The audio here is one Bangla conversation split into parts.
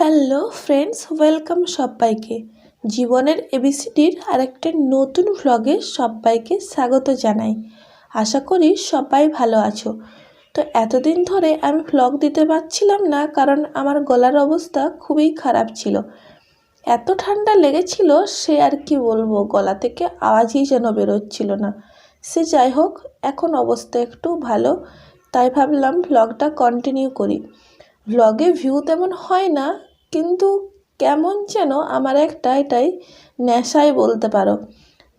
হ্যালো ফ্রেন্ডস, ওয়েলকাম সবাইকে। জীবনের এবিসিডির আরেকটা নতুন ভ্লগে সবাইকে স্বাগত জানাই। আশা করি সবাই ভালো আছো। তো এতদিন ধরে আমি ভ্লগ দিতে পারছিলাম না, কারণ আমার গলার অবস্থা খুবই খারাপ ছিল। এত ঠান্ডা লেগেছিল সে আর কি বলব, গলা থেকে আওয়াজই যেন বেরোচ্ছিল না। সে যাই হোক, এখন অবস্থা একটু ভালো, তাই ভাবলাম ভ্লগটা কন্টিনিউ করি। ভ্লগে ভিউ তেমন হয় না কিন্তু কেমন যেন আমার একটা এটাই নেশাই বলতে পারো।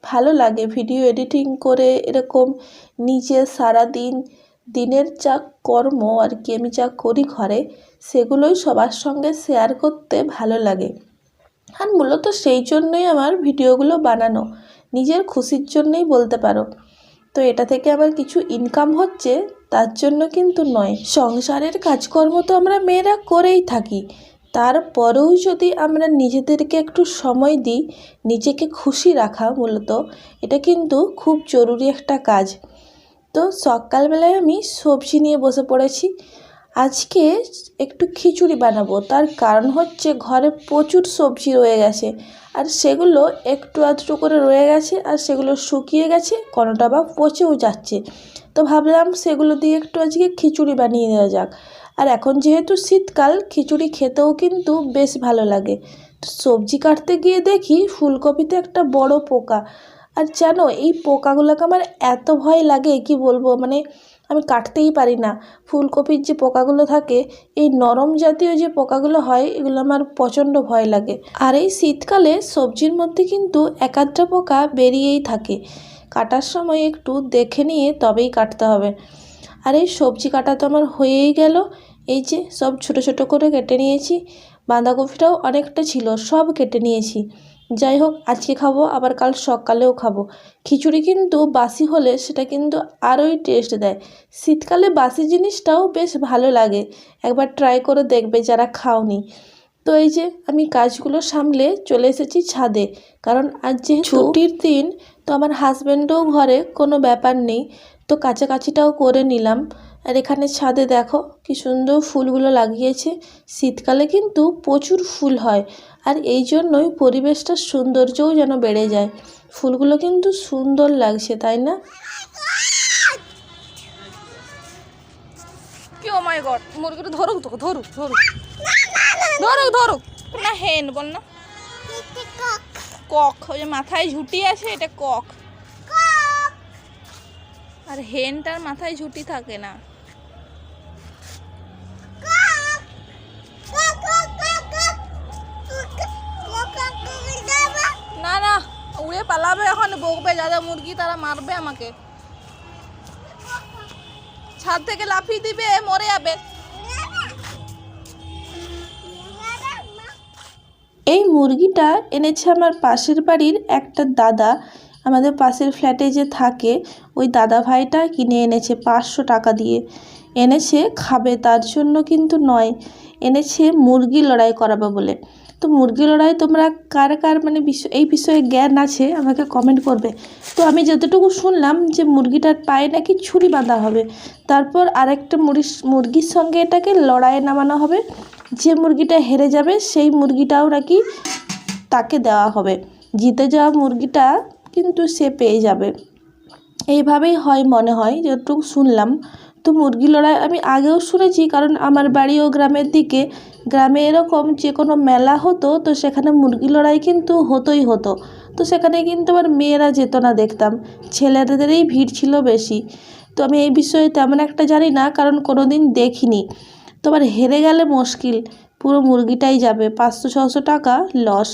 ভালো লাগে ভিডিও এডিটিং করে এরকম নিজে সারা দিন দিনের যা কর্ম আর কি আমি যা করি ঘরে, সেগুলোই সবার সঙ্গে শেয়ার করতে ভালো লাগে। আর মূলত সেই জন্যই আমার ভিডিওগুলো বানানো, নিজের খুশির জন্যই বলতে পারো। তো এটা থেকে আমার কিছু ইনকাম হচ্ছে, তার জন্য কিন্তু নয়, সংসারের কাজকর্ম তো আমরা মেয়েরা করেই থাকি। তারপরেও যদি আমরা নিজেদেরকে একটু সময় দিই, নিজেকে খুশি রাখা মূলত, এটা কিন্তু খুব জরুরি একটা কাজ। তো সকালবেলায় আমি সবজি নিয়ে বসে পড়েছি। আজকে একটু খিচুড়ি বানাবো, তার কারণ হচ্ছে ঘরে প্রচুর সবজি রয়ে গেছে। আর সেগুলো একটু আধটু করে রয়ে গেছে, আর সেগুলো শুকিয়ে গেছে, কোনোটা বা পচেও যাচ্ছে। তো ভাবলাম সেগুলো দিয়ে একটু আজকে খিচুড়ি বানিয়ে দেওয়া যাক। আর এখন যেহেতু শীতকাল, খিচুড়ি খেতেও কিন্তু বেশ ভালো লাগে। সবজি কাটতে গিয়ে দেখি ফুলকপিতে একটা বড় পোকা। আর জানো, এই পোকাগুলোকে আমার এত ভয় লাগে, কি বলব? মানে আমি কাটতেই পারি না। ফুলকপির যে পোকাগুলো থাকে, এই নরম জাতীয় যে পোকাগুলো হয়, এগুলো আমার প্রচণ্ড ভয় লাগে। আর এই শীতকালে সবজির মধ্যে কিন্তু একাধটা পোকা বেরিয়েই থাকে। কাটার সময় একটু দেখে নিয়ে তবেই কাটতে হবে। আর এই সবজি কাটা তো আমার হয়েই গেল। এই যে সব ছোট ছোট করে কেটে নিয়েছি বাঁধাকপিটাও অনেকটা ছিল সব কেটে নিয়েছি। যাই হোক আজকে খাব আবার কাল সকালেও খাব। খিচুড়ি কিন্তু বাসি হলে সেটা কিন্তু আরোই টেস্ট দেয়। শীতকালে বাসি জিনিসটাও বেশ ভালো লাগে। একবার ট্রাই করে দেখবে যারা খাওনি। তো এই যে আমি কাজগুলো সামলে চলে এসেছি ছাদে। কারণ আজ যে ছুটির দিন তো আমার হাজব্যান্ডও ঘরে কোনো ব্যাপার নেই। তো কাছাকাছিটাও করে নিলাম। আর এখানে ছাদে দেখো কি সুন্দর ফুলগুলো লাগিয়েছে। শীতকালে কিন্তু প্রচুর ফুল হয় আর এই জন্যই পরিবেশটার সৌন্দর্যও যেন বেড়ে যায়। ফুলগুলো কিন্তু সুন্দর লাগছে তাই না? কি ও মাই গড মুরগিটা ধরুক তোকে ধরুক ধরুক। ধরুক ধরুক। না হেন বল না। কক ওই যে মাথায় ঝুটি আছে এটা কক। আর হেনটার মাথায় ঝুটি থাকে না না না উড়ে পালাবে এখন বকবে যারা মুরগি তারা মারবে আমাকে। ছাদ থেকে লাফিয়ে দিবে মরে যাবে। এই মুরগিটা এনেছে আমার পাশের বাড়ির একটা দাদা। আমাদের পাশের ফ্ল্যাটে যে থাকে, ওই দাদা ভাইটা কিনে এনেছে পাঁচশো টাকা দিয়ে। এনেছে, খাবে, তার জন্য কিন্তু নয়। এনেছে মুরগি লড়াই করাবে বলে। তো মুরগি লড়াই তোমরা কার কার মানে এই বিষয়ে জ্ঞান আছে, আমাকে কমেন্ট করবে। তো আমি যতটুকু শুনলাম যে মুরগিটার পায়ে নাকি ছুরি বাঁধা হবে। তারপর আরেকটা মুরগি, মুরগির সঙ্গে এটাকে লড়াইয়ে নামানো হবে। যে মুরগিটা হেরে যাবে, সেই মুরগিটাও নাকি তাকে দেওয়া হবে। জিতে যাওয়া মুরগিটা কিন্তু সে পেয়ে যাবে। এইভাবেই হয় মনে হয়, যতটুকু শুনলাম। তো মুরগি লড়াই আমি আগেও শুনেছি, কারণ আমার বাড়িও গ্রামের দিকে গ্রামে এরকম যে কোনো মেলা হতো, তো সেখানে মুরগি লড়াই কিন্তু হতোই হতো। তো সেখানে কিন্তু আমার মেয়েরা যেত না দেখতাম। ছেলেদেরই ভিড় ছিল বেশি। তো আমি এই বিষয়ে তেমন একটা জানি না, কারণ কোনো দিন দেখিনি। তো আবার হেরে গেলে মুশকিল। পুরো মুরগিটাই যাবে, পাঁচশো, ছশো টাকা লস।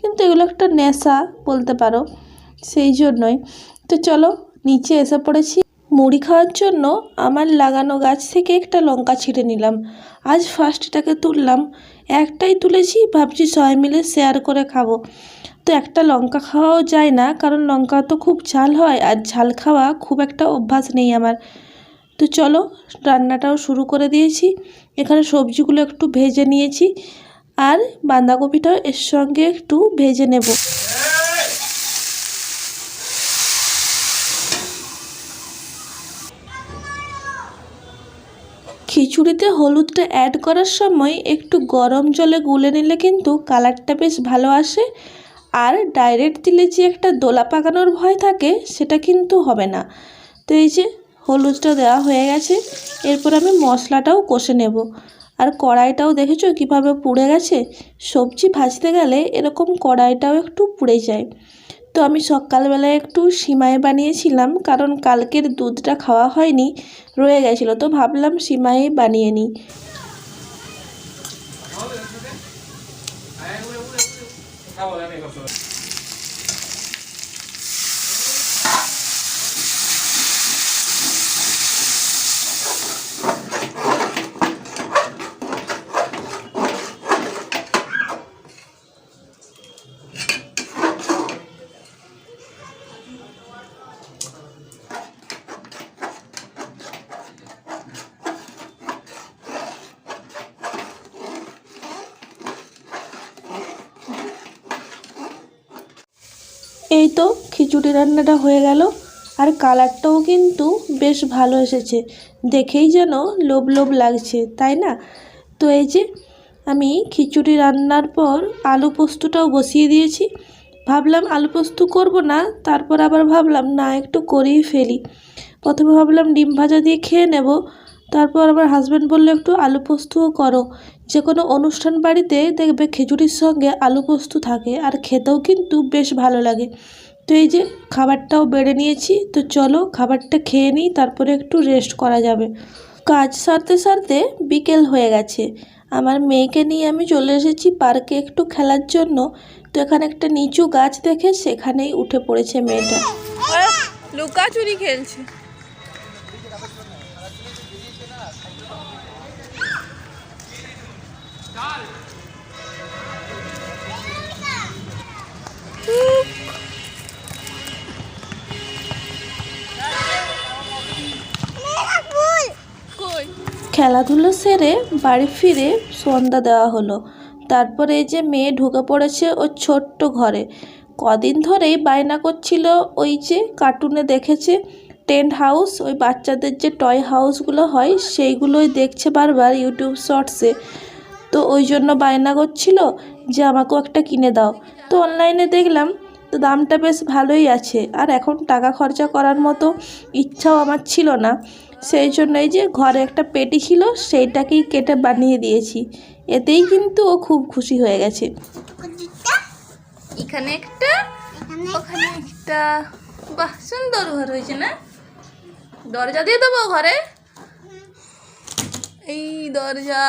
কিন্তু এগুলো একটা নেশা বলতে পারো, সেই জন্যই। তো চলো, নিচে এসে পড়েছি। মুড়ি খাওয়ার জন্য আমার লাগানো গাছ থেকে একটা লঙ্কা ছিঁড়ে নিলাম। আজ ফার্স্ট এটাকে তুললাম। একটাই তুলেছি, ভাবছি সবাই মিলে শেয়ার করে খাব। তো একটা লঙ্কা খাওয়াও যায় না, কারণ লঙ্কা তো খুব ঝাল হয় আর ঝাল খাওয়া খুব একটা অভ্যাস নেই আমার। তো চলো, রান্নাটাও শুরু করে দিয়েছি। এখানে সবজিগুলো একটু ভেজে নিয়েছি আর বাঁধাকপিটাও এর সঙ্গে একটু ভেজে নেব। খিচুড়িতে হলুদটা অ্যাড করার সময় একটু গরম জলে গুলে নিলে কিন্তু কালারটা বেশ ভালো আসে। আর ডাইরেক্ট দিলে যে একটা দোলা পাকানোর ভয় থাকে, সেটা কিন্তু হবে না। তো এই যে হলুদটা দেওয়া হয়ে গেছে, এরপর আমি মশলাটাও কষে নেব। আর কড়াইটাও দেখেছ কীভাবে পুড়ে গেছে? সবজি ভাজতে গেলে এরকম কড়াইটাও একটু পুড়ে যায়। তো আমি সকালবেলায় একটু সিমাই বানিয়েছিলাম, কারণ কালকের দুধটা খাওয়া হয়নি, রয়ে গেছিল, তো ভাবলাম সিমাই বানিয়ে নিই। এই তো খিচুড়ি রান্নাটা হয়ে গেল। আর কালারটাও কিন্তু বেশ ভালো এসেছে। দেখেই যেন লোভ লোভ লাগছে, তাই না? তো এই যে আমি খিচুড়ি রান্নার পর আলু পোস্তটাও বসিয়ে দিয়েছি। ভাবলাম আলু পোস্ত করব না, তারপর আবার ভাবলাম না, একটু করেই ফেলি। প্রথমে ভাবলাম ডিম ভাজা দিয়ে খেয়ে নেব। তারপর আমার হাজব্যান্ড বলল, একটু আলু পোস্তও করো। যে কোনো অনুষ্ঠান বাড়িতে দেখবে খিচুড়ির সঙ্গে আলু পোস্ত থাকে আর খেতেও কিন্তু বেশ ভালো লাগে। তো এই যে খাবারটাও বেড়ে নিয়েছি, তো চলো খাবারটা খেয়ে নিই, তারপরে একটু রেস্ট করা যাবে। কাজ সারতে সারতে বিকেল হয়ে গেছে। আমার মেয়েকে নিয়ে আমি চলে এসেছি পার্কে একটু খেলার জন্য। তো এখানে একটা নিচু গাছ দেখে সেখানেই উঠে পড়েছে মেয়েটা। লুকা চুরি খেলছে। খেলাধুলো সেরে বাড়ি ফিরে সন্ধ্যা দেওয়া হলো। তারপরে এই যে মেয়ে ঢুকে পড়েছে ওর ছোট্ট ঘরে। কদিন ধরেই বায়না করছিল ওই যে কার্টুনে দেখেছে টেন্ট হাউস ওই বাচ্চাদের যে টয় হাউসগুলো হয় সেইগুলোই দেখছে বারবার ইউটিউব শর্টসে। তো ওই জন্য বায়না করছিল যে আমাকেও একটা কিনে দাও। তো অনলাইনে দেখলাম তো দামটা বেশ ভালোই আছে। আর এখন টাকা খরচা করার মতো ইচ্ছাও আমার ছিল না। সেই জন্য এই যে ঘরে একটা পেটি ছিল সেইটাকেই কেটে বানিয়ে দিয়েছি। এতেই কিন্তু ও খুব খুশি হয়ে গেছে। এখানে একটা ওখানে একটা। বাহ সুন্দর ঘর হয়েছে না? দরজা দিয়ে দেবো ঘরে? এই দরজা।